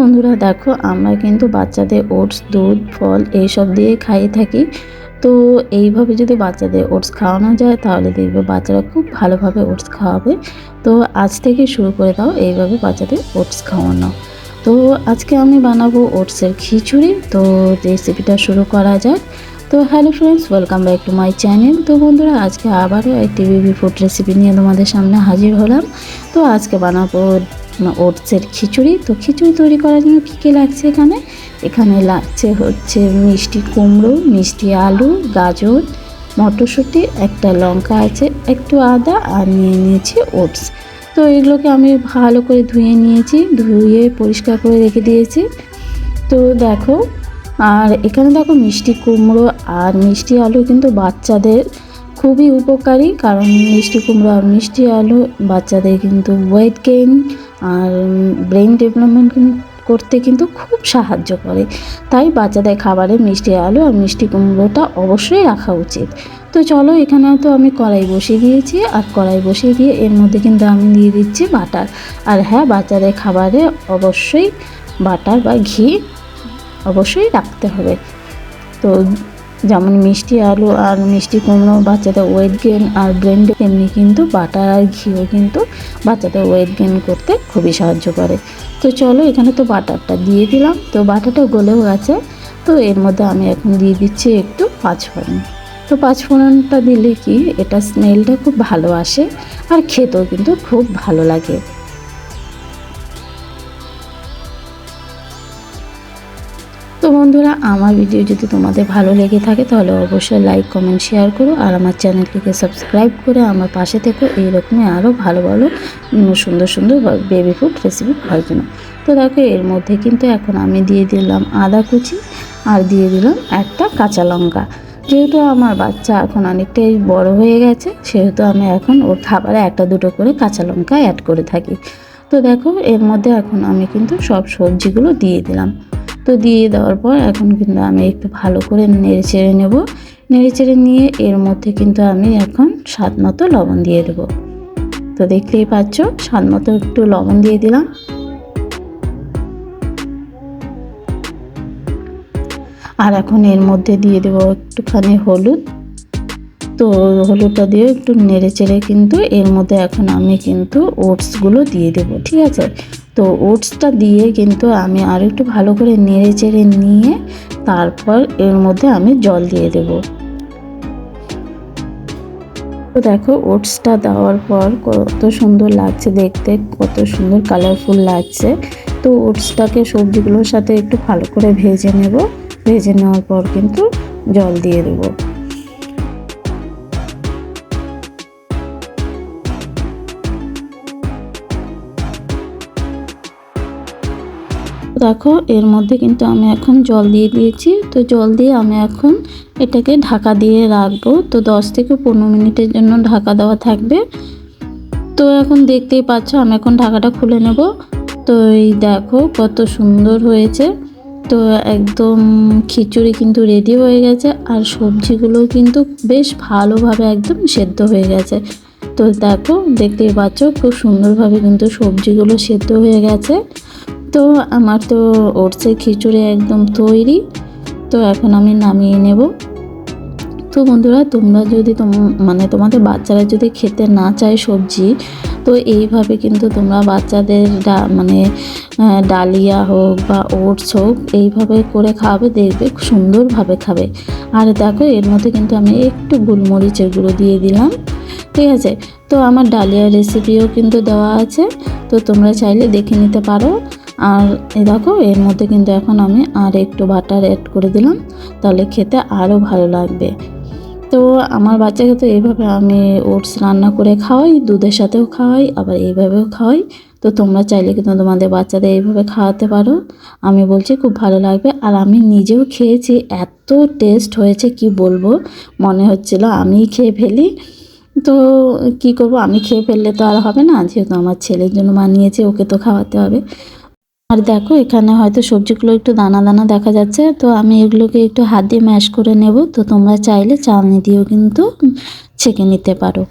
বন্ধুরা, দেখো আমরা কিন্তু বাচ্চাদের ওটস, দুধ, ফল এইসব দিয়ে খাইয়ে থাকি। তো এইভাবে যদি বাচ্চাদের ওটস খাওয়ানো যায়, তাহলে দেখবে বাচ্চারা খুব ভালোভাবে ওটস খাওয়াবে। তো আজ থেকে শুরু করে দাও এইভাবে বাচ্চাদের ওটস খাওয়ানো। তো আজকে আমি বানাবো ওটসের খিচুড়ি। তো রেসিপিটা শুরু করা যাক। তো hello friends, welcome back to my channel. তো বন্ধুরা, আজকে আবারও একটি বেবি ফুড রেসিপি নিয়ে তোমাদের সামনে হাজির হলাম। তো আজকে বানাবো ওটসের খিচুড়ি। তো খিচুড়ি তৈরি করার জন্য কী কী লাগছে এখানে? এখানে লাগছে হচ্ছে মিষ্টি কুমড়ো, মিষ্টি আলু, গাজর, মটরশুঁটি, একটা লঙ্কা আছে, একটু আদা, আর নিয়ে নিয়েছি ওটস। তো এগুলোকে আমি ভালো করে ধুয়ে নিয়েছি, ধুয়ে পরিষ্কার করে রেখে দিয়েছি। তো দেখো, আর এখানে দেখো মিষ্টি কুমড়ো আর মিষ্টি আলু কিন্তু বাচ্চাদের খুবই উপকারী, কারণ মিষ্টি কুমড়ো আর মিষ্টি আলু বাচ্চাদের কিন্তু ওয়েট গেইন আর ব্রেন ডেভেলপমেন্ট করতে কিন্তু খুব সাহায্য করে। তাই বাচ্চাদের খাবারে মিষ্টি আলু আর মিষ্টি কুমড়োটা অবশ্যই রাখা উচিত। তো চলো এখানে তো আমি কড়াই বসিয়ে দিয়েছি আর কড়াই বসিয়ে দিয়ে এর মধ্যে কিন্তু আমি দিয়ে দিচ্ছি বাটার। আর হ্যাঁ বাচ্চাদের খাবারে অবশ্যই বাটার বা ঘি অবশ্যই রাখতে হবে। তো যেমন মিষ্টি আলু আর মিষ্টি কুমড়ো, বাচ্চাদের ওয়েট গেন আর ব্রেন এমনি কিন্তু বাটার আর ঘিও কিন্তু বাচ্চাদের ওয়েট গেন করতে খুবই সাহায্য করে। তো চলো এখানে তো বাটারটা দিয়ে দিলাম। তো বাটারটা গলেও গেছে। তো এর মধ্যে আমি এখন দিয়ে দিচ্ছি একটু পাঁচফোড়ন। তো পাঁচফোড়নটা দিলে কি এটা স্মেলটা খুব ভালো আসে আর খেতেও কিন্তু খুব ভালো লাগে। বন্ধুরা, আমার ভিডিও যদি তোমাদের ভালো লেগে থাকে, তাহলে অবশ্যই লাইক কমেন্ট শেয়ার করো, আর আমার চ্যানেলটিকে সাবস্ক্রাইব করে আমার পাশে থেকো। এইরকমই আরও ভালো ভালো সুন্দর সুন্দর বেবি ফুড রেসিপি পাওয়ার জন্য। তো দেখো, এর মধ্যে কিন্তু এখন আমি দিয়ে দিলাম আদা কুচি আর দিয়ে দিলাম একটা কাঁচা লঙ্কা। যেহেতু আমার বাচ্চা এখন অনেকটাই বড় হয়ে গেছে, সেহেতু আমি এখন ওর খাবারে একটা দুটো করে কাঁচা লঙ্কা অ্যাড করে থাকি। তো দেখো, এর মধ্যে এখন আমি কিন্তু সব সবজিগুলো দিয়ে দিলাম। তো দিয়ে দেওয়ার পর এখন কিন্তু আমি একটু ভালো করে নেড়ে চেড়ে নেব। নেড়ে চেড়ে নিয়ে এর মধ্যে কিন্তু আমি এখন স্বাদ মতো লবণ দিয়ে দেবো। তো দেখতেই পাচ্ছ, স্বাদ মতো একটু লবণ দিয়ে দিলাম। আর এখন এর মধ্যে দিয়ে দেবো একটুখানি হলুদ। তো হলুদটা দিয়ে একটু নেড়ে চেড়ে কিন্তু এর মধ্যে এখন আমি কিন্তু ওটসগুলো দিয়ে দেবো, ঠিক আছে? তো ওটসটা দিয়ে কিন্তু আমি আর একটু ভালো করে নেড়ে চেড়ে নিয়ে তারপর এর মধ্যে আমি জল দিয়ে দেব। তো দেখো ওটসটা দেওয়ার পর কত সুন্দর লাগছে দেখতে, কত সুন্দর কালারফুল লাগছে। তো ওটসটাকে সবজিগুলোর সাথে একটু ভালো করে ভেজে নেব। ভেজে নেওয়ার পর কিন্তু জল দিয়ে দেবো। দেখো, এর মধ্যে কিন্তু আমি এখন জল দিয়ে দিয়েছি। তো জল দিয়ে আমি এখন এটাকে ঢাকা দিয়ে রাখব। তো দশ থেকে পনেরো মিনিটের জন্য ঢাকা দেওয়া থাকবে। তো এখন দেখতেই পাচ্ছ, আমি এখন ঢাকাটা খুলে নেব। তো এই দেখো, কত সুন্দর হয়েছে। তো একদম খিচুড়ি কিন্তু রেডি হয়ে গেছে। আর সবজিগুলো কিন্তু বেশ ভালোভাবে একদম সেদ্ধ হয়ে গেছে। তো দেখো, দেখতেই পাচ্ছ, খুব সুন্দরভাবে কিন্তু সবজিগুলো সেদ্ধ হয়ে গেছে। তো আমার তো ওটসের খিচুড়ি একদম তৈরি। তো এখন আমি নামিয়ে নেব। তো বন্ধুরা, তোমরা যদি তোম মানে তোমাদের বাচ্চারা যদি খেতে না চায় সবজি, তো এইভাবে কিন্তু তোমরা বাচ্চাদের মানে ডালিয়া হোক বা ওটস হোক, এইভাবে করে খাবে দেখবে সুন্দরভাবে খাবে। আর দেখো, এর মধ্যে কিন্তু আমি একটু গোলমরিচের গুঁড়ো দিয়ে দিলাম। ঠিক আছে? তো আমার ডালিয়া রেসিপিও কিন্তু দেওয়া আছে। তো তোমরা চাইলে দেখে নিতে পারো। আর এই দেখো, এর মধ্যে কিন্তু এখন আমি আর একটু বাটার অ্যাড করে দিলাম, তাহলে খেতে আরও ভালো লাগবে। তো আমার বাচ্চাকে তো এইভাবে আমি ওটস রান্না করে খাওয়াই, দুধের সাথেও খাওয়াই, আবার এইভাবেও খাওয়াই। তো তোমরা চাইলে কিন্তু তোমাদের বাচ্চাদের এইভাবে খাওয়াতে পারো। আমি বলছি খুব ভালো লাগবে। আর আমি নিজেও খেয়েছি, এত টেস্ট হয়েছে, কি বলব? মনে হচ্ছিল আমিই খেয়ে ফেলি। তো কি করব? আমি খেয়ে ফেললে তো আর হবে না, যেহেতু আমার ছেলের জন্য বানিয়েছে, ওকে তো খাওয়াতে হবে। আর দেখো, এখানে হয়তো সবজিগুলো একটু দানা দানা দেখা যাচ্ছে, তো আমি এগুলোকে একটু হাত দিয়ে ম্যাশ করে নেব। তো তোমরা চাইলে চালনি দিয়েও কিন্তু ছেঁকে নিতে পারো।